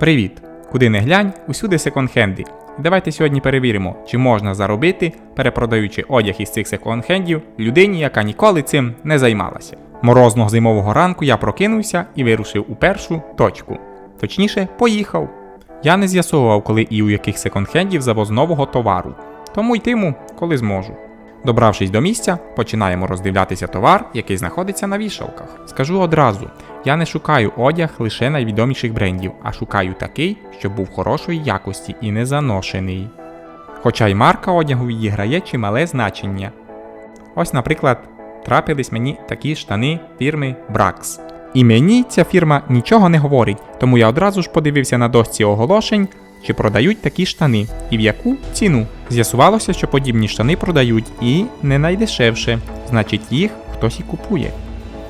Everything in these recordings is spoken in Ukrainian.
Привіт! Куди не глянь, усюди секонд-хенди. Давайте сьогодні перевіримо, чи можна заробити, перепродаючи одяг із цих секонд-хендів людині, яка ніколи цим не займалася. Морозного зимового ранку я прокинувся і вирушив у першу точку. Точніше, поїхав. Я не з'ясовував, коли і у яких секонд-хендів завоз нового товару, тому йтиму, коли зможу. Добравшись до місця, починаємо роздивлятися товар, який знаходиться на вішалках. Скажу одразу: я не шукаю одяг лише найвідоміших брендів, а шукаю такий, щоб був хорошої якості і не заношений. Хоча й марка одягу відіграє чимале значення. Ось, наприклад, трапились мені такі штани фірми Brax. І мені ця фірма нічого не говорить, тому я одразу ж подивився на дошці оголошень, чи продають такі штани, і в яку ціну. З'ясувалося, що подібні штани продають і не найдешевше, значить їх хтось і купує.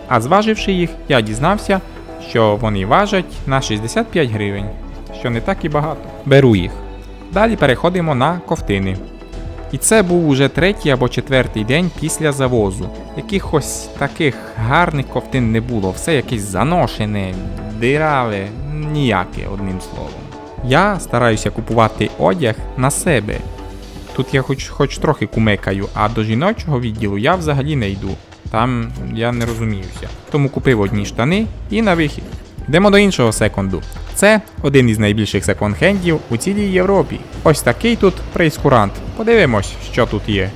А зваживши їх, я дізнався, що вони важать на 65 гривень, що не так і багато. Беру їх. Далі переходимо на ковтини. І це був уже третій або четвертий день після завозу. Якихось таких гарних ковтин не було, все якесь заношене, диряве, ніяке, одним словом. Я стараюся купувати одяг на себе. Тут я хоч, хоч трохи кумекаю, а до жіночого відділу я взагалі не йду. Там я не розуміюся. Тому купив одні штани і на вихід. Йдемо до іншого секунду. Це один із найбільших секонд-хендів у цілій Європі. Ось такий тут прейскурант. Подивимось, що тут є.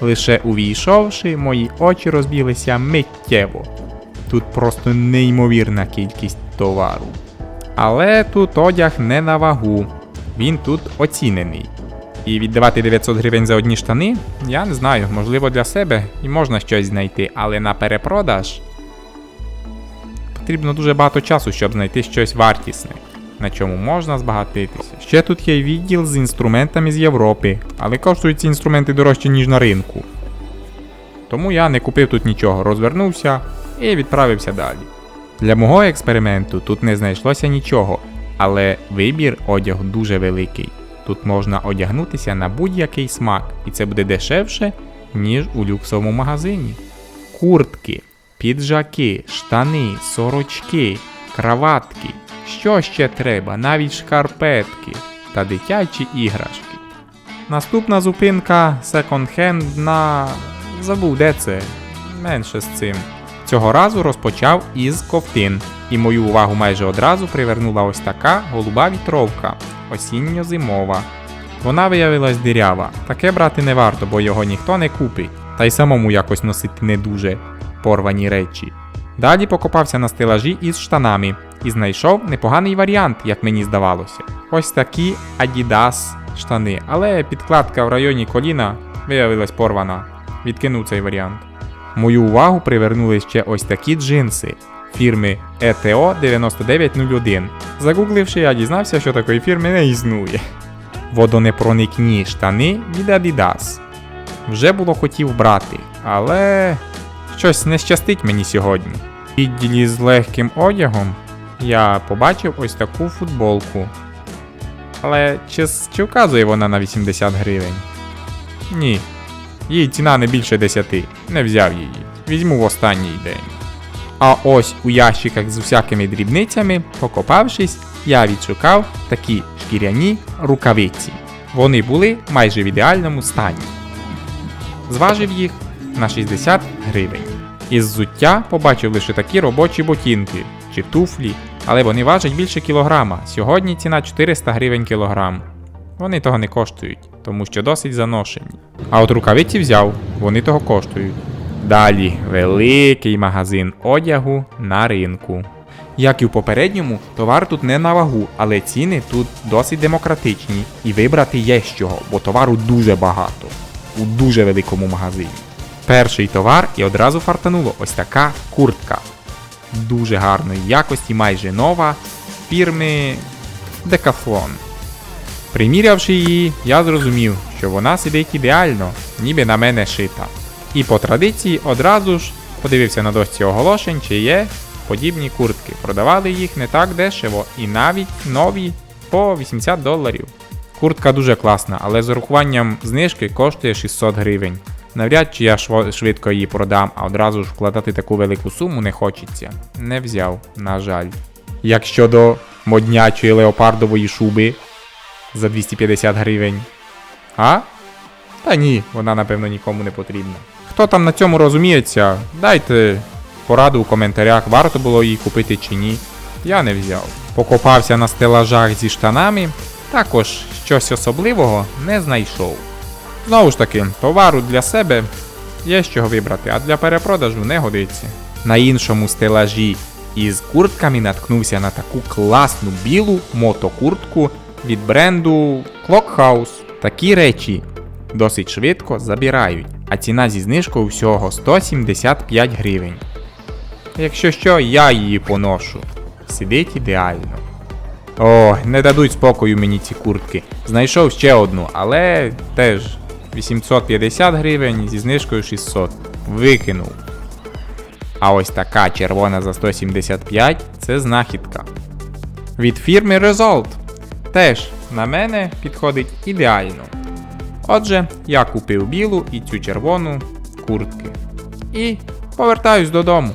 Лише увійшовши, мої очі розбіглися миттєво. Тут просто неймовірна кількість товару. Але тут одяг не на вагу, він тут оцінений. І віддавати 900 гривень за одні штани, я не знаю, можливо для себе і можна щось знайти, але на перепродаж потрібно дуже багато часу, щоб знайти щось вартісне, на чому можна збагатитися. Ще тут є відділ з інструментами з Європи, але коштують ці інструменти дорожче, ніж на ринку. Тому я не купив тут нічого, розвернувся і відправився далі. Для мого експерименту тут не знайшлося нічого, але вибір одягу дуже великий. Тут можна одягнутися на будь-який смак, і це буде дешевше, ніж у люксовому магазині. Куртки, піджаки, штани, сорочки, краватки. Що ще треба? Навіть шкарпетки та дитячі іграшки. Наступна зупинка секонд-хенд на. забув де це. Менше з цим. Цього разу розпочав із ковтин, і мою увагу майже одразу привернула ось така голуба вітровка, осінньо-зимова. Вона виявилась дирява, таке брати не варто, бо його ніхто не купить, та й самому якось носити не дуже порвані речі. Далі покопався на стелажі із штанами і знайшов непоганий варіант, як мені здавалося. Ось такі Adidas штани, але підкладка в районі коліна виявилась порвана. Відкинув цей варіант. Мою увагу привернули ще ось такі джинси фірми ETO 9901. Загугливши, я дізнався, що такої фірми не існує. Водонепроникні штани від Adidas. Вже було хотів брати, але щось не щастить мені сьогодні. В відділі з легким одягом я побачив ось таку футболку. Але чи, чи вказує вона на 80 гривень? Ні, її ціна не більше 10, не взяв її. Візьму в останній день. А ось у ящиках з усякими дрібницями, покопавшись, я відшукав такі шкіряні рукавиці. Вони були майже в ідеальному стані. Зважив їх на 60 гривень. Із зуття побачив лише такі робочі ботинки чи туфлі, але вони важать більше кілограма. Сьогодні ціна 400 гривень кілограм. Вони того не коштують, тому що досить заношені. А от рукавиці взяв, вони того коштують. Далі великий магазин одягу на ринку. Як і в попередньому, товар тут не на вагу, але ціни тут досить демократичні, і вибрати є з чого, бо товару дуже багато у дуже великому магазині. Перший товар і одразу фартануло ось така куртка. Дуже гарної якості, майже нова фірми Decathlon. Примірявши її, я зрозумів, що вона сидить ідеально, ніби на мене шита. І по традиції одразу ж подивився на дошці оголошень, чи є подібні куртки. Продавали їх не так дешево і навіть нові по 80 доларів. Куртка дуже класна, але з урахуванням знижки коштує 600 гривень. Навряд чи я швидко її продам, а одразу ж вкладати таку велику суму не хочеться. Не взяв, на жаль. Як щодо моднячої леопардової шуби за 250 гривень. А? Та ні, вона напевно нікому не потрібна. Хто там на цьому розуміється, дайте пораду у коментарях, варто було її купити чи ні. Я не взяв. Покопався на стелажах зі штанами, також щось особливого не знайшов. Знову ж таки, товару для себе є з чого вибрати, а для перепродажу не годиться. На іншому стелажі із куртками наткнувся на таку класну білу мотокуртку від бренду Clockhouse. Такі речі досить швидко забирають, а ціна зі знижкою всього 175 гривень. Якщо що, я її поношу. Сидить ідеально. О, не дадуть спокою мені ці куртки. Знайшов ще одну, але теж 850 гривень зі знижкою 600. Викинув. А ось така червона за 175 це знахідка. Від фірми Result. Теж на мене підходить ідеально. Отже, я купив білу і цю червону куртки. І повертаюсь додому.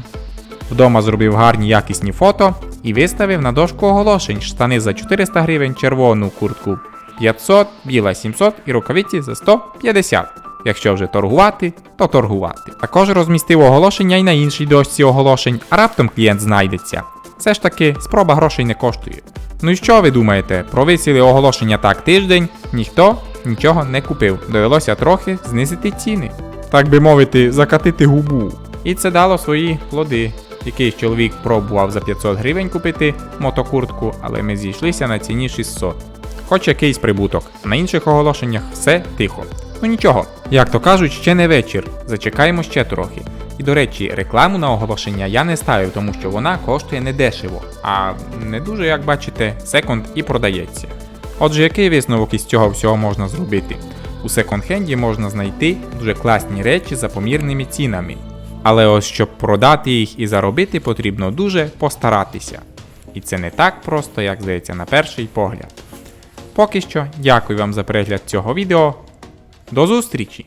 Вдома зробив гарні якісні фото і виставив на дошку оголошень штани за 400 гривень, червону куртку 500, біла 700 і рукавиці за 150. Якщо вже торгувати, то торгувати. Також розмістив оголошення і на іншій дошці оголошень, а раптом клієнт знайдеться. Все ж таки, спроба грошей не коштує. Ну і що ви думаєте? Провисіли оголошення так тиждень, ніхто нічого не купив. Довелося трохи знизити ціни. Так би мовити, закатити губу. І це дало свої плоди. Якийсь чоловік пробував за 500 гривень купити мотокуртку, але ми зійшлися на ціні 600. Хоч якийсь прибуток. На інших оголошеннях все тихо. Ну нічого, як то кажуть, ще не вечір. Зачекаємо ще трохи. І до речі, рекламу на оголошення я не ставив, тому що вона коштує недешево, а не дуже, як бачите, секонд і продається. Отже, який висновок із цього всього можна зробити? У секонд-хенді можна знайти дуже класні речі за помірними цінами. Але ось щоб продати їх і заробити, потрібно дуже постаратися. І це не так просто, як здається, на перший погляд. Поки що, дякую вам за перегляд цього відео. До зустрічі!